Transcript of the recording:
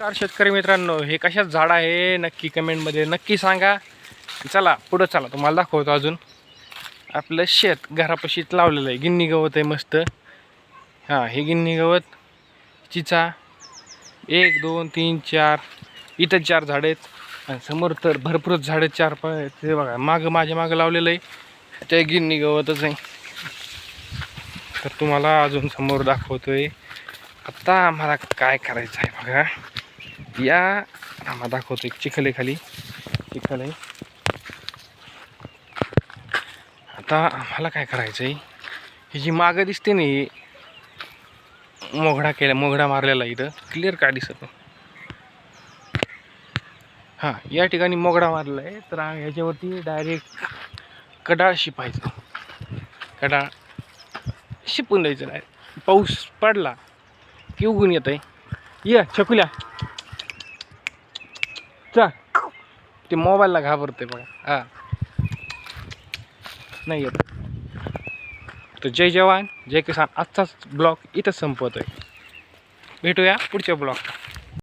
नमस्कार शेतकरी मित्रांनो हे कशात झाड आहे नक्की कमेंटमध्ये नक्की सांगा. चला पुढं चला तुम्हाला दाखवतो अजून. आपलं शेत घरापाशीच लावलेलं आहे. गिन्नी गवत आहे मस्त. हां हे गिन्नी गवत चिचा. एक दोन तीन चार. इथं चार झाडं आहेत. आणि समोर तर भरपूरच झाडं चार पाय ते बघा मागं माझ्या मागं लावलेलं आहे. ते गिन्नी गवतच आहे. तर तुम्हाला अजून समोर दाखवतोय. आता आम्हाला काय करायचं आहे बघा. या. आम्हाला दाखवतो एक चिखल आहे खाली. चिखल आहे. आता आम्हाला काय करायचं आहे ही जी मागं दिसते ना ही मोगडा केला मोगडा मारलेला इथं. क्लिअर काय दिसत नाही. हां या ठिकाणी मोगडा मारला आहे तर आम्ही ह्याच्यावरती डायरेक्ट कडाळ शिपायचं. कडाळ शिपून द्यायचं नाही पाऊस पडला की उगून येत आहे या छकुल्या. चा ते मोबाईलला घाबरते बघा. हां. नाही येत. तर जय जवान जय किसान. आजचाच ब्लॉग इथंच संपवतोय भेटूया पुढच्या ब्लॉग